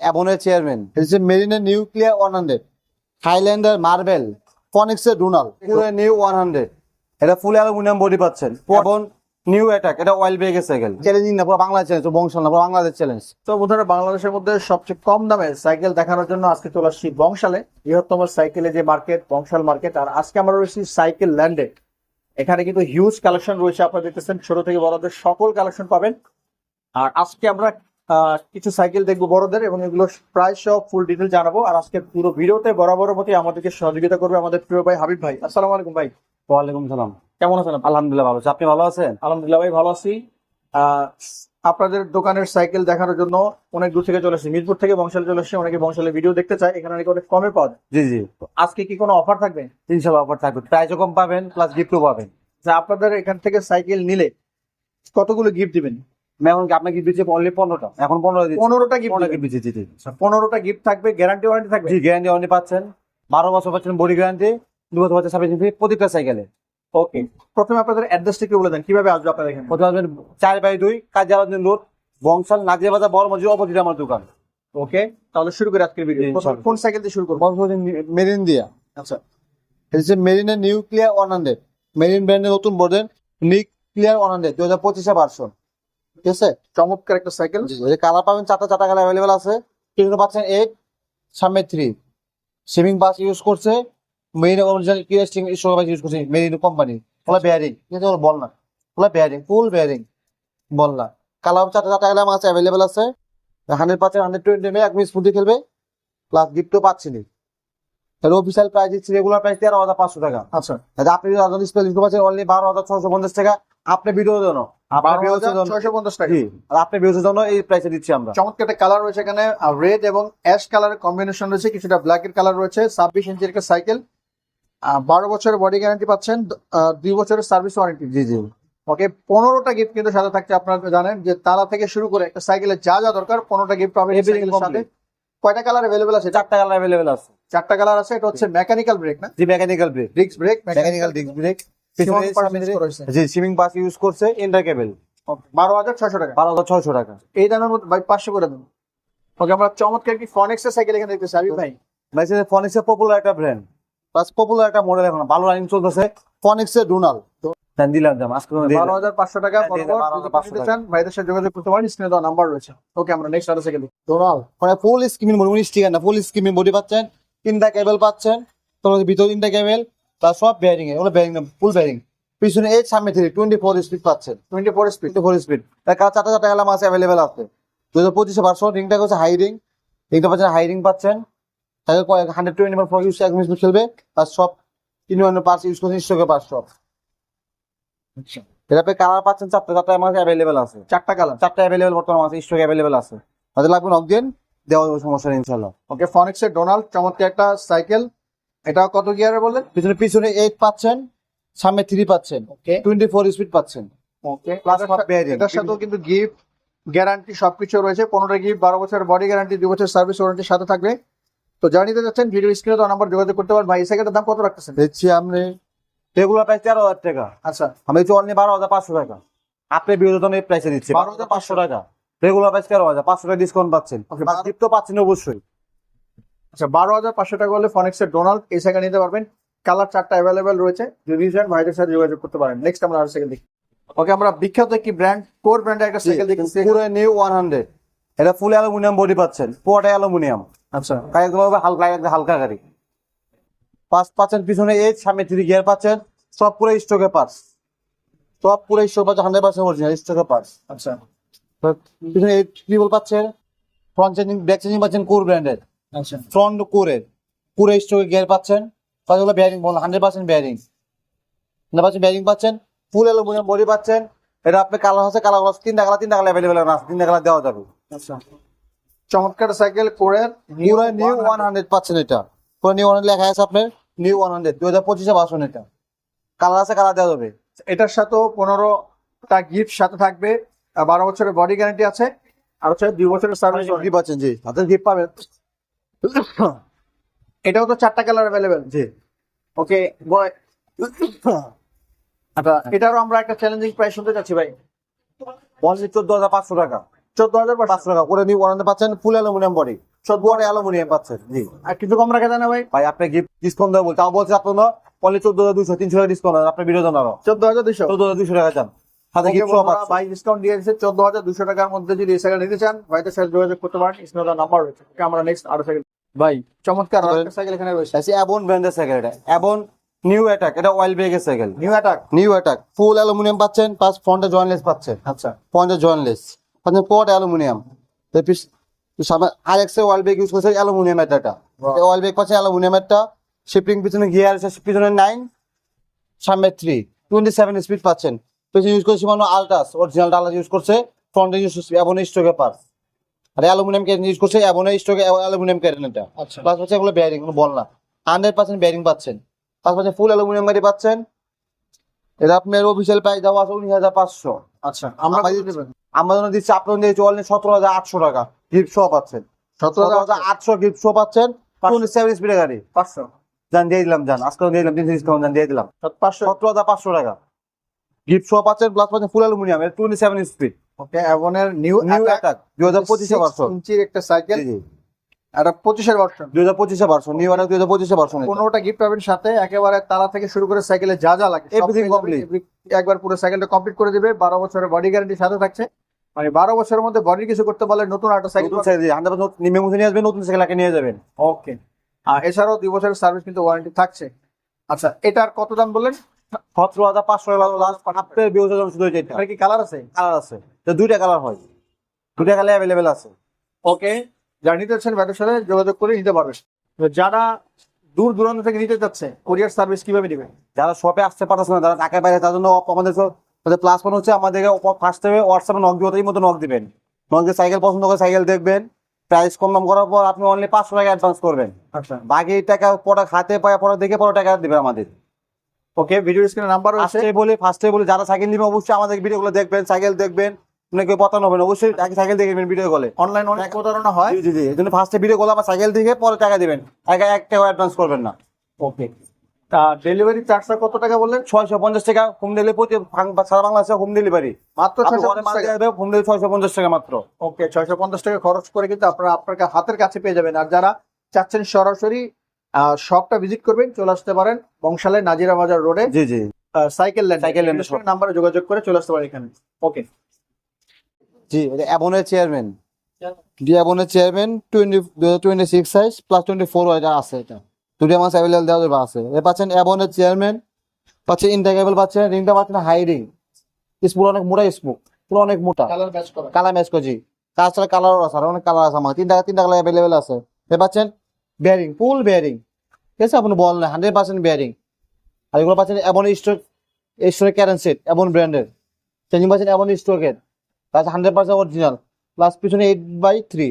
অ্যাবনের chairman. হচ্ছে মেরিনের nuclear one hundred highlander marble ফনিক্সের ডুনাল পুরো নিউ ওয়ান হান্ড্রেড এটা ফুল অ্যালুমিনিয়াম বডি পাচ্ছেন। এবং নিউ অ্যাটাক এটা অয়েল ব্রেকের সাইকেল চ্যালেঞ্জিং না পুরো বাংলা চ্যালেঞ্জ বংশাল না পুরো বাংলাদেশ চ্যালেঞ্জ তো বন্ধুরা বাংলাদেশের মধ্যে সবচেয়ে কম দামে সাইকেল দেখানোর জন্য আজকে চলে আসছি বংশালে। বৃহত্তম সাইকেলের যে মার্কেট বংশাল মার্কেট আর আজকে আমরা রয়েছি সাইকেল ল্যান্ডে এখানে কিন্তু হিউজ কালেকশন রয়েছে আপনারা দেখতেছেন ছোট থেকে বড়দের সকল কালেকশন পাবেন। আর আজকে আমরা কিছু সাইকেল দেখব বড়দের এবং এগুলো প্রায় সব ফুল ডিটেল জানাব। আর আজকে পুরো ভিডিওতে বরাবর মতো আমাদেরকে সহযোগিতা করবে আমাদের প্রিয় ভাই হাবিব ভাই। আসসালামু আলাইকুম ভাই। ওয়ালাইকুম সালাম। কেমন আছেন আলহামদুলিল্লাহ ভালো আছি। আপনি ভালো আছেন? আলহামদুলিল্লাহ ভাই ভালো আছি। আপনাদের দোকানের সাইকেল দেখানোর জন্য অনেক দূর থেকে চলে আসছি মিরপুর থেকে বংশালে চলে আসছি অনেকে বংশালে ভিডিও দেখতে চায়। এখানে নাকি অনেক কমে পাওয়া যায়। জি জি। আজকে কি কোনো অফার থাকবে? ইনশাল্লাহ অফার থাকবে। প্রাইসও কম পাবেন প্লাস গিফটও পাবেন। আপনাদের এখান থেকে সাইকেল নিলে কতগুলো গিফট দিবেন? এখন আপনাকে গিফট দিচ্ছি অনলি পনেরোটা। এখন পনেরো পনেরোটা গিফট গিফট দিচ্ছি পনেরোটা গিফট থাকবে গ্যারান্টি ওয়ারেন্টি থাকবে? জি গ্যারান্টি অনলি পাচ্ছেন। বারো বছর পাচ্ছেন বডি গ্যারান্টি দু বছর পাচ্ছেন সার্ভিস প্রত্যেকটা সাইকেলে ওকে প্রথমে আপনাদের অ্যাড্রেসটা বলে দেন কীভাবে আসবে আপনাদের এখানে? প্রথমে আসবেন চার বাই দুই কাজিয়াবাদ রোড বংশাল নাজিয়া বাজার বড় মসজিদ অপোজিট আমার দোকান। ওকে তাহলে শুরু করে আজকের ভিডিও কোন সাইকেল দিয়ে শুরু করব? মেরিন দিয়া আচ্ছা। হচ্ছে মেরিনের নিউক্লিয়ার ওয়ান হান্ড্রেড মেরিন ব্র্যান্ডের নতুন মডেল নিউক্লিয়ার ওয়ান হান্ড্রেড দু হাজার পঁচিশে ভার্সন ঠিক আছে? চমৎকার একটা সাইকেল কালার পাবেন চারটা চারটা কালার অ্যাভেলেবেল আছে। কিন্তু পাচ্ছেন এইট সামনে থ্রি সেভিং বাস ইউজ করছে। মেরিন ইউজ করছে মেরিন কোম্পানি ওগুলো বেয়ারিং ঠিক আছে বল না। বেয়ারিং ফুল বেয়ারিং বল না। কালার চারটা চারটা কালার আছে অ্যাভেলেবেল আছে। হান্ড্রেড টোয়েন্টি এক মিনিট স্মুদি খেলবে। প্লাস গিফটও পাচ্ছেনি এর অফিসিয়াল প্রাইস দিচ্ছি রেগুলার প্রাইস তেরো হাজার পাঁচশো টাকা। আচ্ছা। আপনি যদি অনলি বারো হাজার ছশো পঞ্চাশ টাকা আপনি ভিডিও জন্য আপনার বারো ভিউজের হাজার জন্য ছয়শো পঞ্চাশ টাকা। জি। আর আপনি ভিউজের জন্য এই প্রাইসে দিচ্ছি আমরা। চমৎকার একটা কালার রয়েছে এখানে রেড এবং অ্যাশ কালারের কম্বিনেশন রয়েছে কিছুটা ব্ল্যাক এর কালার রয়েছে ছাব্বিশ ইঞ্চির একটা সাইকেল বারো বছরের বডি গ্যারান্টি পাচ্ছেন দুই বছরের সার্ভিস ওয়ারেন্টি জি জি। ওকে পনেরোটা গিফট কিন্তু সাথে থাকছে আপনারা জানেন যে তারা থেকে শুরু করে একটা সাইকেলের যা যা দরকার পনেরোটা গিফট পাবে এই সাথে। কয়টা কালার অ্যাভেলেবেল আছে? চারটা কালার অ্যাভেলেবেল আছে। চারটা কালার আছে এটা হচ্ছে মেকানিক্যাল ব্রেক না? জি mechanical brake disc brake mechanical disc brake জি সিমিং পাস ইউজ করছে ইন্টার কেবল বারো হাজার ছয়শো টাকা। বারো হাজার ছয়শো টাকা। এই দামের মধ্যে ভাই পাঁচশো করে দেন ওকে আমরা চমৎকার কি ফনেক্সের সাইকেল এখানে দেখতেছি। আবি ভাই। লাইসেন্স ফনিক্সের পপুলার একটা ব্র্যান্ড প্লাস পপুলার একটা মডেল এখন। ভালো চলতেছে। ফনিক্সের ডুনাল দেন দিলাম দাম আজকে বারো হাজার পাঁচশো টাকা। দিয়ে দেন, বরাবর। 12,500 যদি নিতে চান ভাইদের সাথে যোগাযোগ করতে পারেন। স্ক্রিনে দেওয়া নাম্বার রয়েছে। ওকে আমরা নেক্সট আরও সাইকেল ডোনাল মানে ফুল স্কিমিং বডি উনিশ ফুল স্কিমিং বডি পাচ্ছেন। তিনটা কেবল পাচ্ছেন। ভিতরে তিনটা কেবল প্লাস সব বেয়ারিং এ ওগুলো বেয়ারিং ফুল বেয়ারিং পিছনে এইট সামনে থ্রি টোয়েন্টি ফোর স্পিড পাচ্ছেন। Twenty four speed four speed তার কাছে চারটা চারটা এলাম আছে অ্যাভেলেবেল আছে। দু হাজার পঁচিশে ভার্সন রিংটা হচ্ছে হাই রিং রিংটা পাচ্ছেন হাই রিং পাচ্ছেন। তাকে হান্ড্রেড টোয়েন্টি ফোর ইউজ এক মিনিট খেলবে। তার সব তিন অন্য পার্স ইউজ করছেন স্টকে পার্স সব। এটা কালার পাচ্ছেন চারটা চারটা আমার অ্যাভেলেবেল আছে। চারটা কালার চারটা অ্যাভেলেবেল বর্তমান আছে স্টক অ্যাভেলেবেল আছে। তাদের লাগবে নক দিন দেওয়া সমস্যা নেই ইনশাল্লাহ ওকে ফনেক্সের ডোনাল্ড চমৎকার একটা সাইকেল এটা কত গিয়ারে বললেন? পিছনে পিছনে এইট পাচ্ছেন সামনে থ্রি পাচ্ছেন। ওকে টোয়েন্টি ফোর স্পিড পাচ্ছেন ওকে bearing। এটার সাথেও কিন্তু গিফট গ্যারান্টি সবকিছু রয়েছে। পনেরো গিফট বারো বছর বডি গ্যারান্টি দুই বছর সার্ভিস ওয়ারেন্টির সাথে থাকবে। তো যারা নিতে যাচ্ছেন ভিডিও স্ক্রিনে তো নাম্বার যোগাযোগ করতে পারেন। ভাই এই সাইকেলটার দাম কত রাখতেছেন? দেখছি আপনি। রেগুলার প্রাইস তেরো হাজার টাকা। আচ্ছা। আমি দিচ্ছি অনলি বারো হাজার পাঁচশো টাকা। আপনি এই প্রাইসে দিচ্ছি। বারো হাজার পাঁচশো টাকা। রেগুলার প্রাইস তেরো হাজার। পাঁচশো টাকা ডিসকাউন্ট পাচ্ছেন। গিফট তো পাচ্ছেন অবশ্যই। আচ্ছা বারো হাজার পাঁচশো টাকা হলে ফনেক্সের ডোনাল্ড এই সাইকেল নিতে পারবেন। কালার চারটা অ্যাভেলেবেল রয়েছে। যদি চান ভাইদের সাথে যোগাযোগ করতে পারেন। নেক্সট আমরা আর সাইকেল দেখি। ওকে আমরা বিখ্যাত একটি ব্র্যান্ড কোর ব্র্যান্ডের একটা সাইকেল দেখি পুরো নিউ ওয়ান হান্ড্রেড এটা ফুল অ্যালুমিনিয়াম বডি পাচ্ছেন। পুরোটা অ্যালুমিনিয়াম আচ্ছা। একদম হবে হালকা একদম হালকা গাড়ি। পাঁচ পাচ্ছেন পিছনে এইট সামনে থ্রি গিয়ার পাচ্ছেন। সব পুরো স্টকে পার্স সব পুরো স্টক পাচ্ছেন হান্ড্রেড পার্সেন্ট অরিজিনাল স্টকে পার্স আচ্ছা। পিছনে এইট ট্রিপল পাচ্ছেন। ফ্রন্ট চেঞ্জিং ব্যাক চেঞ্জিং পাচ্ছেন কোর ব্র্যান্ডের ফ্রন্ট কোরের পুরো স্টকে গিয়ার পাচ্ছেন। কতগুলো bearing ball hundred percent bearing hundred percent bearing পাচ্ছেন। ফুল অ্যালুমিনিয়াম বডি পাচ্ছেন। এটা আপনি কালার আছে কালার তিনটা কালার তিনটা কালার অ্যাভেলেবেল আছে তিনটা কালার দেওয়া যাবে। আচ্ছা। চমৎকার সাইকেল কোরের পুরো নিউ ওয়ান হান্ড্রেড পাচ্ছেন এটা। পুরো নিউ ওয়ান লেখা আছে আপনার নিউ ওয়ান হান্ড্রেড দু হাজার পঁচিশে ভার্সন এটা। কালার আছে কালার দেওয়া যাবে। এটার সাথেও পনেরোটা গিফট সাথে থাকবে। আর বারো বছরের বডি গ্যারান্টি আছে। আর হচ্ছে দুই বছরের সার্ভিস গিফট পাচ্ছেন জি। হাতের গিফট পাবেন। এটাও তো চারটা কালার অ্যাভেলেবেল জি। ওকে আচ্ছা এটারও আমরা একটা চ্যালেঞ্জিং প্রাইস শুনতে চাচ্ছি ভাই। পঞ্চাশ চোদ্দ হাজার পাঁচশো টাকা। চোদ্দ হাজার পাঁচশো। টাকা। করে নিউ হান্ড্রেড পাচ্ছেন ফুল অ্যালুমিনিয়াম বডি চোদ্দ ওয়াট অ্যালুমিনিয়াম পাচ্ছেন জি। আর কিছু কম রাখা যায় না ভাই? ভাই আপনি গিফট ডিসকাউন্ট দেবো বলছে। আমার বলছে আপনার অনলি চোদ্দ হাজার দুশো তিনশো টাকা ডিসকাউন্ট আপনার ভিডিও জানারও চোদ্দ হাজার দুশো চোদ্দ হাজার দুশো টাকা চান। সাথে গিফট ভাই ডিসকাউন্ট দিয়ে দিচ্ছে চোদ্দ হাজার দুশো টাকার মধ্যে যদি এই সাইকেল নিতে চান ভাইদের সাথে যোগাযোগ করতে পারেন। স্ক্রিনে নাম্বার রয়েছে আমরা নেক্সট আরও সাইকেল ভাই চমৎকার সাইকেল এখানে রয়েছে। আছে অ্যাবন ব্র্যান্ডের সাইকেল এটা। অ্যাবন নিউ অ্যাটাক এটা অয়েল ব্রেকের cycle new attack new attack full aluminium পাচ্ছেন প্লাস ফ্রন্টে জয়েন্টলেস পাচ্ছেন। আচ্ছা। ফ্রন্টে জয়েন্টলেস পাচ্ছেন port aluminium oil brake use করছে অ্যালুমিনিয়াম এটা. অয়েল ব্রেক পাচ্ছেন অ্যালুমিনিয়াম একটা শিফটিং পিছনে গিয়ার আছে পিছনে নাইন সামনে থ্রি টোয়েন্টি সেভেন স্পিড পাচ্ছেন পিছনে ইউজ করছে মানে আলট্রাস অরিজিনাল ইউজ করছে। ফ্রন্টে ইউজ করছে অ্যাবন স্টোকে পার আর অ্যালুমিনিয়াম ক্যারেন ইউজ করছে অ্যাবন স্টোকে অ্যালুমিনিয়াম ক্যারেন এটা আচ্ছা। প্লাস হচ্ছে এগুলো বেয়ারিং কোনো বল না। হান্ড্রেড পার্সেন্ট বেয়ারিং পাচ্ছেন। প্লাস হচ্ছে ফুল অ্যালুমিনিয়াম গাড়ি পাচ্ছেন। এটা আপনার অফিসিয়াল প্রাইস দেওয়া আছে উনিশ হাজার পাঁচশো। আচ্ছা আমরা আমাদের আমাদের দিচ্ছে আপনার দিয়েছে অনলি সতেরো হাজার আটশো টাকা। গিফট শো পাচ্ছেন। সতেরো হাজার আটশো। গিফট শো পাচ্ছেন। পাঁচশো। সেভেন স্পিডের গাড়ি। পাঁচশো। জান দিয়ে দিলাম জান। আজকে দিয়ে দিলাম তিনশো ডিসকাউন্ট জান দিয়ে দিলাম। পাঁচশো। সতেরো হাজার পাঁচশো টাকা। গিফট শো পাচ্ছেন প্লাস পাচ্ছেন full aluminium twenty seven speed okay অ্যাভনের new new attack দুই হাজার পঁচিশে ভার্সন ইঞ্চির একটা সাইকেল এটা পঁচিশের ভার্সন দুই হাজার পঁচিশে ভার্সন নিউ দুই হাজার পঁচিশে ভার্সন পনেরোটা গিফট পাবেন সাথে একেবারে তারা থেকে শুরু করে সাইকেলে যা যা লাগে একবার পুরো সাইকেলটা কমপ্লিট করে দিবে বারো বছরের বডি গ্যারান্টি সাথে থাকছে। মানে বারো বছরের মধ্যে বডি কিছু করতে পারলে নতুন একটা সাইকেল নতুন সাইকেল হান্ড্রেড পার্সেন্ট নিমে মুছে নিয়ে আসবেন নতুন নিয়ে যাবেন। ওকে আর এছাড়াও দুই বছরের সার্ভিস কিন্তু ওয়ারেন্টি থাকছে। আচ্ছা এটার কত দাম বললেন? সতেরো হাজার পাঁচশো টাকা লাস্ট বিশ হাজার শুধু এটা। কি কালার আছে? কালার আছে। তো দুইটা কালার হয়। দুইটা কালার অ্যাভেলেবেল আছে। ওকে যারা নিতে চাচ্ছেন ব্যাটার সাথে যোগাযোগ করে নিতে পারবেন। যারা দূর দূরান্ত থেকে নিতে চাচ্ছে কোরিয়ার সার্ভিস কীভাবে দিবে যারা শপে আসতে পারতেছে না যারা ঢাকায় বাইরে তার জন্য আমাদের তো- আমাদের প্লাস পয়েন্ট হচ্ছে আমাদেরকে ফার্স্ট টাইমে হোয়াটসঅ্যাপে নক দিয়ে মতো নক দিবেন। নক দিয়ে সাইকেল পছন্দ করে সাইকেল দেখবেন। প্রাইস কম দাম করার পর আপনি অনলি পাঁচশো টাকা অ্যাডভান্স করবেন। আচ্ছা। বাকি টাকা প্রোডাক্ট হাতে পায়ে পরে দেখে পরে টাকা দিবেন আমাদের। ওকে ভিডিও স্ক্রিনে নাম্বার আছে বলে ফার্স্টে বলে যারা সাইকেল নিবে অবশ্যই আমাদের ভিডিওগুলো দেখবেন সাইকেল দেখবেন। মানে পতানো হবে না। অবশ্যই আগে সাইকেল দেখবেন ভিডিও কলে অনলাইন অনেক প্রতারণা হয়। জি জি জি। এই জন্য ফার্স্টে ভিডিও কল আবার সাইকেল দেখে পরে টাকা দিবেন। আগে এক টাকা অ্যাডভান্স করবেন না। ওকে তা ডেলিভারি চার্জটা কত টাকা বললেন? ছয়শো পঞ্চাশ টাকা। হোম ডেলিভারি সারা বাংলাদেশে হোম ডেলিভারি মাত্র ছয়শো হোম ডেলিভারি ছয়শো পঞ্চাশ টাকা মাত্র। ওকে ছয়শো পঞ্চাশ টাকা খরচ করে কিন্তু আপনারা আপনার হাতের কাছে পেয়ে যাবেন। আর যারা চাচ্ছেন সরাসরি শপটা ভিজিট করবেন চলে আসতে পারেন বংশালে নাজিরা বাজার রোডে জি জি। সাইকেল ল্যান্ড Land নাম্বারে যোগাযোগ করে চলে আসতে পারেন এখানে। ওকে জি এটা অ্যাবনের chairman D অ্যাবনের chairman twenty twenty six size plus twenty four এটা আছে এটা। দুটো মাস অ্যাভেলেবল দেওয়া যাবে আছে। এ পাচ্ছেন অ্যাবনের চেয়ারম্যান পাচ্ছেন ইন্টারকেবল পাচ্ছেন রিংটা পাচ্ছেন হাই রিং স্পুর অনেক মোটা স্পুক পুরো অনেক মোটা। কালার ম্যাচ করা। কালার ম্যাচ করছি তাছাড়া কালারও আছে আর অনেক কালার আছে আমার। তিনটা তিনটা কালার অ্যাভেলেবেল আছে। এ পাচ্ছেন বেয়ারিং ফুল বেয়ারিং ঠিক আছে আপনি বল না হান্ড্রেড পার্সেন্ট বেয়ারিং আর এগুলো পাচ্ছেন এমন স্টোক স্টোরের ক্যারেন সেট এমন ব্র্যান্ডের চেঞ্জিং পাচ্ছেন এমন স্টোকের plus hundred percent original plus পিছনে eight by three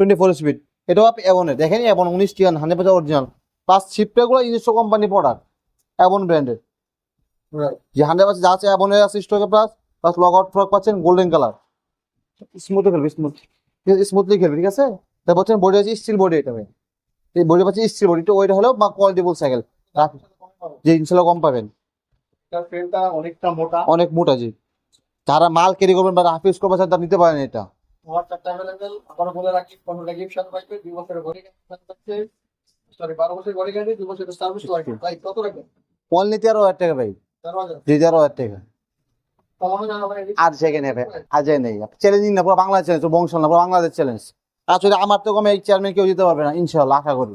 twenty four speed এটাও আপনি এমনের দেখেন এমন উনিশ টিয়ান হান্ড্রেড পার্সেন্ট অরিজিনাল প্লাস শিপটাগুলো নিজস্ব কোম্পানি প্রোডাক্ট এমন ব্র্যান্ডের যে হান্ড্রেড পার্সেন্ট যা আছে এমনের আছে স্টকে plus plus log out frock পাচ্ছেন গোল্ডেন কালার স্মুথলি খেলবে স্মুথ স্মুথলি খেলবে ঠিক আছে? তারপর হচ্ছে বডি আছে স্টিল বডি এটা এই বডি পাচ্ছে স্টিল বডি তো ওইটা হলো বা কোয়ালিটিবল সাইকেল যে ইনশাল্লাহ কম পাবেন। অনেকটা মোটা। অনেক মোটা জি। যারা মাল ক্যারি করবেন বা হাফ ইউজ করবেন তারা নিতে পারেন এটা। আমার অ্যাভেলেবেল আবারও বলে রাখি পনেরোটা গিফট সাথে পাইবে দুই বছরের বডি সরি বারো বছরের বডি গ্যারান্টি দুই বছরের সার্ভিস ওয়ারেন্টি ভাই কত রাখবেন পল নিতে আরও হাজার টাকা ভাই। তেরো হাজার? হাজার টাকা। না আর সেখানে ভাই আজ নেই। চ্যালেঞ্জিং না পুরো বাংলাদেশ চ্যালেঞ্জ বংশ না পুরো বাংলাদেশ চ্যালেঞ্জ আসলে আমার তো কমে এই চেয়ারম্যান কেউ দিতে পারবে না ইনশাল্লাহ আশা করি।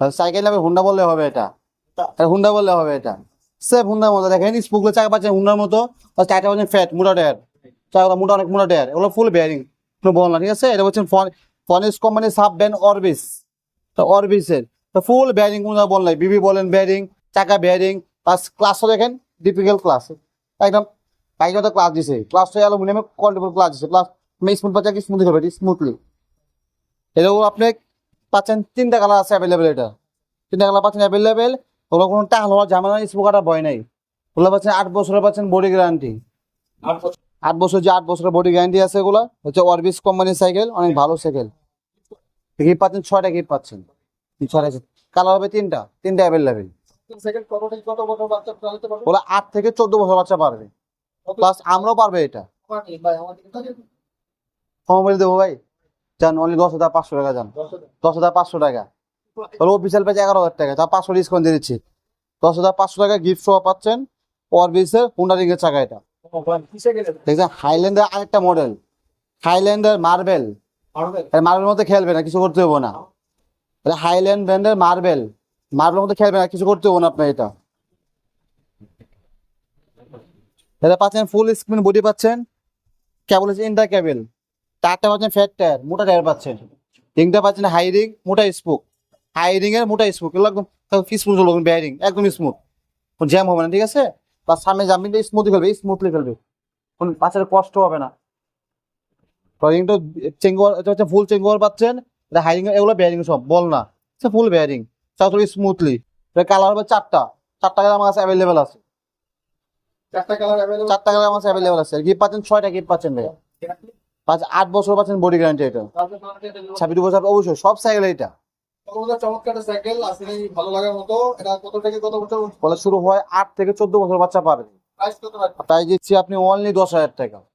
সাইকেল নামে হুন্ডা বললে হবে এটা। হুন্ডা বললে হবে এটা। সেফ হুন্ডার মতো দেখেন স্পুকগুলো চাকা পাচ্ছেন হুন্ডার মতো চাকা পাচ্ছেন ফ্যাট মোটা টায়ার চাকা মোটা, অনেক মোটা টায়ার এগুলো ফুল বেয়ারিং কোনো বল না, ঠিক আছে? এটা হচ্ছেন ফন ফনেস কোম্পানির সাব ব্যান্ড অরবিস তো অরবিসের তো ফুল বেয়ারিং কোনো বল নাই। বিবি বলেন বেয়ারিং চাকা বেয়ারিং প্লাস ক্লাসও দেখেন ডিপিক্যাল ক্লাস একদম বাইকটা ক্লাস দিছে। ক্লাসটা অ্যালুমিনিয়ামের কোয়ালিটিফুল ক্লাস দিছে। প্লাস স্মুথ পাচ্ছেন কি? স্মুথলি হবে স্মুথলি এটাও আপনি পাচ্ছেন, তিনটা কালার আছে অ্যাভেলেবেল এটা। তিনটা কালার পাচ্ছেন অ্যাভেলেবেল ওগুলো কোনো টাকা হওয়ার ঝামেলা নেই স্মোকারটা ভয় নাই। ওগুলো পাচ্ছেন আট বছরে পাচ্ছেন বডি গ্যারান্টি আট বছর। যে আট বছরের বডি গ্যারান্টি আছে এগুলো হচ্ছে অরবিস কোম্পানির সাইকেল অনেক ভালো সাইকেল গিফট পাচ্ছেন ছয়টা গিফট পাচ্ছেন। ছয়টা কালার হবে তিনটা তিনটা অ্যাভেলেবেল ওগুলো আট থেকে চোদ্দ বছর বাচ্চা পারবে প্লাস আমরাও পারবে এটা। কম বলে দেবো ভাই। যান অনলি দশ হাজার পাঁচশো টাকা যান দশ হাজার পাঁচশো টাকা। ওর অফিসিয়াল পেয়েছে এগারো হাজার টাকা। তা পাঁচশো ডিসকাউন্ট দিয়ে দিচ্ছি। দশ হাজার পাঁচশো টাকা গিফট সহ পাচ্ছেন। অরবিসের হুন্ডা এর চাকা এটা। দেখছেন হাইল্যান্ডের আরেকটা মডেল হাইল্যান্ডের মার্বেল মার্বেল মধ্যে খেলবে না কিছু করতে হব না। এটা হাইল্যান্ড ব্র্যান্ডের মার্বেল মার্বেল মধ্যে খেলবে না কিছু করতে হব না আপনার এটা। এটা পাচ্ছেন ফুল স্ক্রিন বডি পাচ্ছেন। কেবল হচ্ছে ইন্টার কেবল টায়ারটা পাচ্ছেন ফ্যাট টায়ার মোটা টায়ার পাচ্ছেন। রিংটা পাচ্ছেন হাই রিং মোটা স্পুক হাই রিং এর মোটা স্মুথ এগুলো একদম স্মুথ চলবে বেয়ারিং একদম স্মুথ জ্যাম হবে না ঠিক আছে? বা সামনে জাম্পিংটা স্মুথলি খেলবে স্মুথলি খেলবে কোন বাচ্চার কষ্ট হবে না। রিংটা চেঙ্গোয়ার এটা হচ্ছে ফুল চেঙ্গোয়ার পাচ্ছেন। এটা হাই রিং এগুলো বেয়ারিং সব বল না। ফুল বেয়ারিং চাউথ স্মুথলি এটা কালার হবে চারটা। চারটা কালার আমার কাছে অ্যাভেলেবেল আছে। চারটা কালার অ্যাভেলেবল চারটা কালার আমার কাছে অ্যাভেলেবেল আছে। গিফট পাচ্ছেন ছয়টা গিফট পাচ্ছেন ভাই পাঁচ আট বছর পাচ্ছেন বডি গ্যারান্টি এটা। ছাব্বিশ বছর অবশ্যই সব সাইকেল এটা। চমৎকার সাইকেল আসলে ভালো লাগার মতো। এটা কত থেকে কত বছর? বলে শুরু হয় আট থেকে চোদ্দ বছর বাচ্চা পাবে। প্রাইস কত রাখবে তাই দিচ্ছি আপনি অনলি দশ হাজার টাকা।